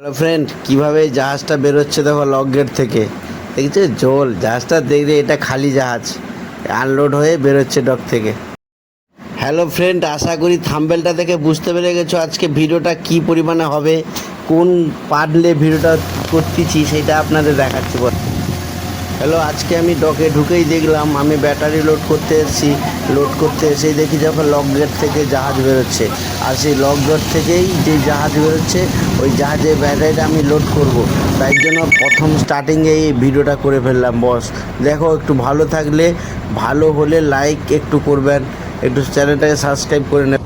Hello friend কীভাবে জাহাজটা বেরোচ্ছে দেখো লক গেট থেকে। দেখছে? জল, জাহাজটা দেখলে এটা খালি জাহাজ। আনলোড হয়ে বেরোচ্ছে ডক থেকে। হ্যালো ফ্রেন্ড আশা করি থাম্বেলটা দেখে বুঝতে পেরে গেছো আজকে ভিডিওটা কি পরিমাণে হবে, কোন পারলে ভিডিওটা করতেছি, সেটা আপনাদের দেখাচ্ছি বল হ্যালো আজকে আমি ডকে ঢুকেই দেখলাম আমি ব্যাটারি লোড করতে এসেছি লোড করতে এসেই দেখি যখন লক গেট থেকে জাহাজ বেরোচ্ছে। আর সেই লক গেট থেকেই যে জাহাজ বেরোচ্ছে ওই জাহাজের ব্যাটারিটা আমি লোড করব। তাই জন্য প্রথম স্টার্টিংয়ে এই ভিডিওটা করে ফেললাম বস দেখো একটু ভালো থাকলে ভালো হলে লাইক একটু করবেন। একটু চ্যানেলটাকে সাবস্ক্রাইব করে নেবেন!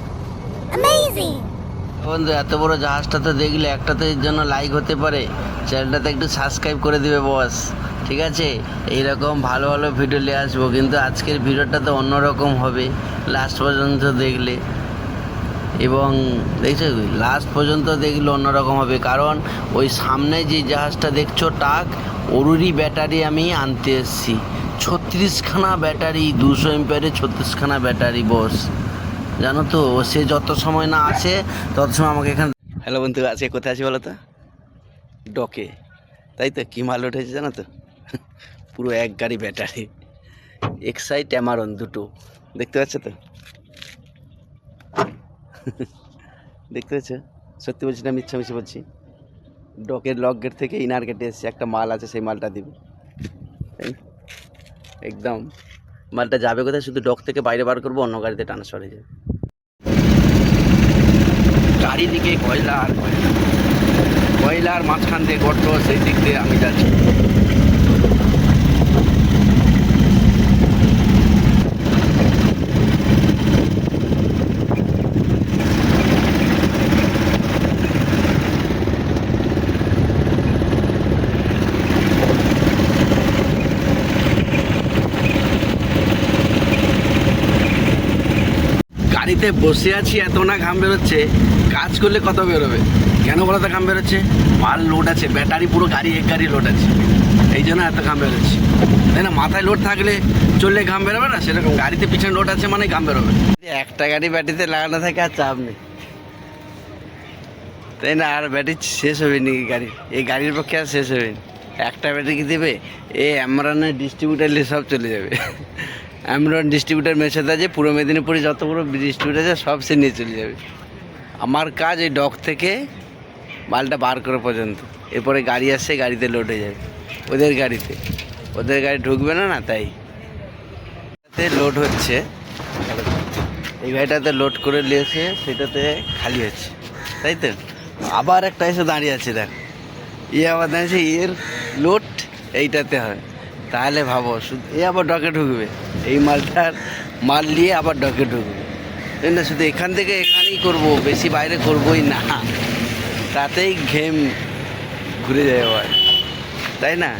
বন্ধু এত বড় জাহাজটাতে দেখলে একটাতে জন্য লাইক হতে পারে। চ্যানেলটাতে একটু সাবস্ক্রাইব করে দিবে বস ঠিক আছে? এইরকম ভালো ভালো ভিডিও নিয়ে আসব, কিন্তু আজকের ভিডিওটা তো অন্যরকম হবে। লাস্ট পর্যন্ত দেখলে। এবং দেখছ লাস্ট পর্যন্ত দেখলে অন্যরকম হবে। কারণ ওই সামনে যে জাহাজটা দেখছ, টাক ওরুরই ব্যাটারি আমি আনতে এসেছি। ছত্রিশখানা ব্যাটারি, দুশো এম্পিয়ারের ছত্রিশখানা ব্যাটারি বস জানো তো সে যত সময় না আসে, তত সময় আমাকে এখানে হ্যালো বন্ধু, আজকে কোথায় আছি বলো তো? ডকে। তাই তো, কি মাল উঠেছে জানো তো? পুরো এক গাড়ি ব্যাটারি। এক্সাইট অ্যামারন দুটো। দেখতে পাচ্ছ তো? দেখতে পাচ্ছ? সত্যি বলছি না, মিথ্যা, মিছি বলছি। ডকের লক গেট থেকে ইনার গেটে এসছে একটা মাল আছে, সেই মালটা দিবে। একদম। মালটা যাবে কোথায়? শুধু ডক থেকে বাইরে বার করব, অন্য গাড়িতে ট্রান্সফার হয়ে যাবে। চারিদিকে কয়লা আর কয়লা কয়লার মাঝখান দিয়ে গর্ত, সেই দিক দিয়ে আমি যাচ্ছি। গাড়িতে বসে আছি এত না ঘাম বেরোচ্ছে। কাজ করলে কত বেরোবে? কেন বলতো ঘাম বেরোচ্ছে? মাল লোড আছে, ব্যাটারি পুরো গাড়ি, এক গাড়ি লোড আছে। এই জন্য এত ঘাম বেরোচ্ছে। তাই না? মাথায় লোড থাকলে চললে ঘাম বেরোবে না? সেরকম গাড়িতে পিছনে লোড আছে মানে ঘাম বেরোবে। একটা গাড়ি ব্যাটারিতে লাগানো থাকে, আর চাপ নেই। তাই না? আর ব্যাটারি শেষ হবে নাকি গাড়ি? এই গাড়ির পক্ষে আর শেষ হবে একটা ব্যাটারি কি দেবে? এই অ্যামরানের ডিস্ট্রিবিউটার সব চলে যাবে। অ্যামরন ডিস্ট্রিবিউটার মেশাতে আছে পূর্ব মেদিনীপুরে যত বড় ডিস্ট্রিবিউটার আছে, সব সে নিয়ে চলে যাবে। আমার কাজ এই ডক থেকে মালটা বার করা পর্যন্ত। এরপরে গাড়ি আসছে গাড়িতে লোড হয়ে যাবে। ওদের গাড়িতে। ওদের গাড়ি ঢুকবে না না, তাই। লোড হচ্ছে। এই গাড়িটাতে লোড করে নিয়েছে, সেটাতে খালি হচ্ছে। তাই তো? আবার একটা এসে দাঁড়িয়ে আছে, দেখ। ইয়ে আবার দাঁড়িয়েছে এর লোড এইটাতে হয়। তাহলে ভাবো, শুধু এ আবার ডকে ঢুকবে। এই মালটার মাল নিয়ে আবার ডকে ঢুকবে। এই না, শুধু এখান থেকে এখানেই করব, বেশি বাইরে করবই না। তাতেই ঘেম ঘুরে যায় আবার। তাই না?